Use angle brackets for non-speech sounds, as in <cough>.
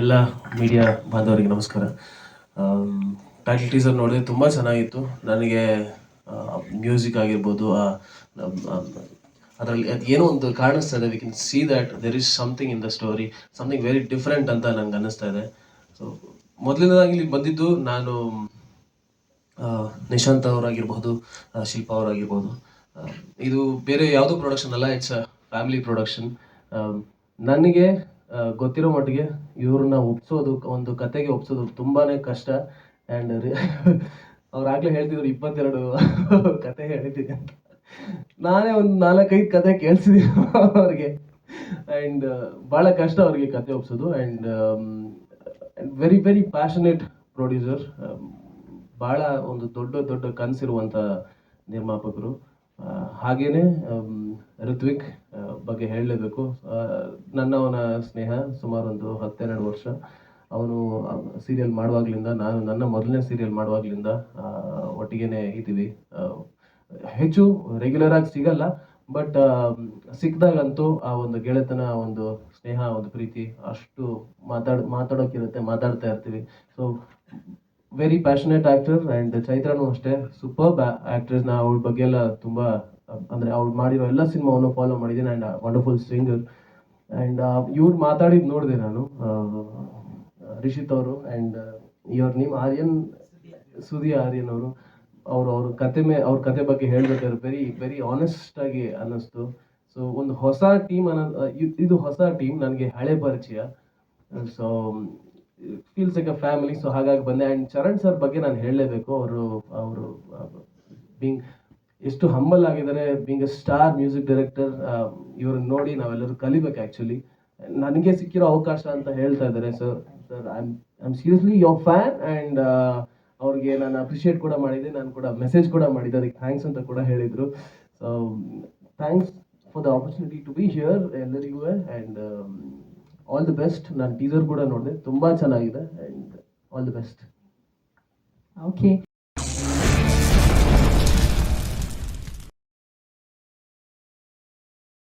ಎಲ್ಲ ಮೀಡಿಯಾ ಬಾಂಧವರಿಗೆ ನಮಸ್ಕಾರ. ಟೈಟಲ್ ಟೀಸರ್ ನೋಡಿದ್ರೆ ತುಂಬ ಚೆನ್ನಾಗಿತ್ತು. ನನಗೆ ಮ್ಯೂಸಿಕ್ ಆಗಿರ್ಬೋದು ಅದರಲ್ಲಿ ಅದು ಏನೋ ಒಂದು ಕಾಣಿಸ್ತಾ ಇದೆ. We can see that there is something in the story something very different ಅಂತ ನನಗೆ ಅನ್ನಿಸ್ತಾ ಇದೆ. ಸೊ ಮೊದಲನೇದಾಗಿ ಇಲ್ಲಿ ಬಂದಿದ್ದು ನಾನು ನಿಶಾಂತ್ ಅವರಾಗಿರ್ಬೋದು ಶಿಲ್ಪಾ ಅವರಾಗಿರ್ಬೋದು. ಇದು ಬೇರೆ ಯಾವುದೋ ಪ್ರೊಡಕ್ಷನ್ ಅಲ್ಲ ಇಟ್ಸ್ ಅ ಫ್ಯಾಮಿಲಿ ಪ್ರೊಡಕ್ಷನ್ ನನಗೆ ಗೊತ್ತಿರೋ ಮಟ್ಟಿಗೆ ಇವ್ರನ್ನ ಒಪ್ಸೋದು, ಒಂದು ಕತೆಗೆ ಒಪ್ಸೋದು ತುಂಬಾನೇ ಕಷ್ಟ. ಆ್ಯಂಡ್ <laughs> ಅವ್ರು ಆಗ್ಲೇ ಹೇಳ್ತಿದ್ರು ಇಪ್ಪತ್ತೆರಡು <laughs> ಕತೆ ಹೇಳಿದ್ದೀನಿ ನಾನೇ ಒಂದು ನಾಲ್ಕೈದು ಕತೆ ಕೇಳಿಸಿದ್ದೀನಿ <laughs> ಅವ್ರಿಗೆ. ಆ್ಯಂಡ್ ಭಾಳ ಕಷ್ಟ ಅವ್ರಿಗೆ ಕತೆ ಒಪ್ಸೋದು. And very very passionate producer ಭಾಳ ಒಂದು ದೊಡ್ಡ ದೊಡ್ಡ ಕನಸಿರುವಂಥ ನಿರ್ಮಾಪಕರು. ಹಾಗೇನೇ ಋತ್ವಿಕ್ ಬಗ್ಗೆ ಹೇಳಲೇಬೇಕು. ನನ್ನವನ ಸ್ನೇಹ ಸುಮಾರು ಒಂದು ಹತ್ತೆರಡು ವರ್ಷ. ಅವನು ಸೀರಿಯಲ್ ಮಾಡುವಾಗಲಿಂದ, ನಾನು ನನ್ನ ಮೊದಲನೇ ಸೀರಿಯಲ್ ಮಾಡುವಾಗಲಿಂದ ಒಟ್ಟಿಗೆನೇ ಇದ್ದೀವಿ. ಹೆಚ್ಚು ರೆಗ್ಯುಲರ್ ಆಗಿ ಸಿಗಲ್ಲ ಬಟ್ ಸಿಕ್ಕಿದಾಗಂತೂ ಆ ಒಂದು ಗೆಳೆತನ, ಒಂದು ಸ್ನೇಹ, ಒಂದು ಪ್ರೀತಿ ಅಷ್ಟು ಮಾತಾಡ್, ಮಾತಾಡೋಕ್ಕಿರುತ್ತೆ, ಮಾತಾಡ್ತಾ ಇರ್ತೀವಿ. So very passionate actor and ಚೈತ್ರಾನು ಅಷ್ಟೇ. ಸೂಪರ್ ಆಕ್ಟ್ರೆಸ್ ನಾ ಅವಳ ಬಗ್ಗೆ ಎಲ್ಲ ತುಂಬ ಅಂದರೆ ಅವ್ರು ಮಾಡಿರೋ ಎಲ್ಲ ಸಿನಿಮಾವನ್ನು ಫಾಲೋ ಮಾಡಿದ್ದೀನಿ ಆ್ಯಂಡ್ ವಂಡರ್ಫುಲ್ ಸಿಂಗರ್ ಆ್ಯಂಡ್ ಇವ್ರು ಮಾತಾಡಿದ್ದು ನೋಡಿದೆ ನಾನು ರಿಷಿತ್ ಅವರು ಆ್ಯಂಡ್ ಇವ್ರ ನೇಮ್ ಆರ್ಯನ್, ಸುದಿ ಆರ್ಯನ್ ಅವರು ಅವರು, ಅವ್ರ ಕತೆ ಮೇ, ಅವ್ರ ಕತೆ ಬಗ್ಗೆ ಹೇಳ್ಬೇಕಾದ್ರೆ ವೆರಿ ವೆರಿ ಆನೆಸ್ಟ್ ಆಗಿ ಅನ್ನಿಸ್ತು. ಸೊ ಒಂದು ಹೊಸ ಟೀಮ್ ಅನ್ನೋ ಇದ್- ಇದು ಹೊಸ ಟೀಮ್ ನನಗೆ ಹಳೆ ಪರಿಚಯ. So feels like a family so ಹಾಗಾಗಿ ಬಂದೆ. ಆ್ಯಂಡ್ ಚರಣ್ ಸರ್ ಬಗ್ಗೆ ನಾನು ಹೇಳಲೇಬೇಕು. ಅವರು ಅವರು ಬೀಂಗ್ ಎಷ್ಟು ಹಂಬಲ್ ಆಗಿದ್ದಾರೆ being a star music director ಇವ್ರನ್ನ ನೋಡಿ ನಾವೆಲ್ಲರೂ ಕಲಿಬೇಕು ಆ್ಯಕ್ಚುಲಿ ನನಗೆ ಸಿಕ್ಕಿರೋ ಅವಕಾಶ ಅಂತ ಹೇಳ್ತಾ ಇದ್ದಾರೆ sir sir I am seriously your fan and ಅವ್ರಿಗೆ ನಾನು ಅಪ್ರಿಷಿಯೇಟ್ ಕೂಡ ಮಾಡಿದೆ, ನಾನು ಕೂಡ ಮೆಸೇಜ್ ಕೂಡ ಮಾಡಿದ್ದೆ ಅದಕ್ಕೆ ಥ್ಯಾಂಕ್ಸ್ ಅಂತ ಕೂಡ ಹೇಳಿದರು. So thanks for the opportunity to be here ಎಲ್ಲರಿಗೂ ಆ್ಯಂಡ್ ಆಲ್ ದಿ ಬೆಸ್ಟ್ ನಾನು ಟೀಸರ್ ಕೂಡ ನೋಡಿದೆ, ತುಂಬ ಚೆನ್ನಾಗಿದೆ and all the best okay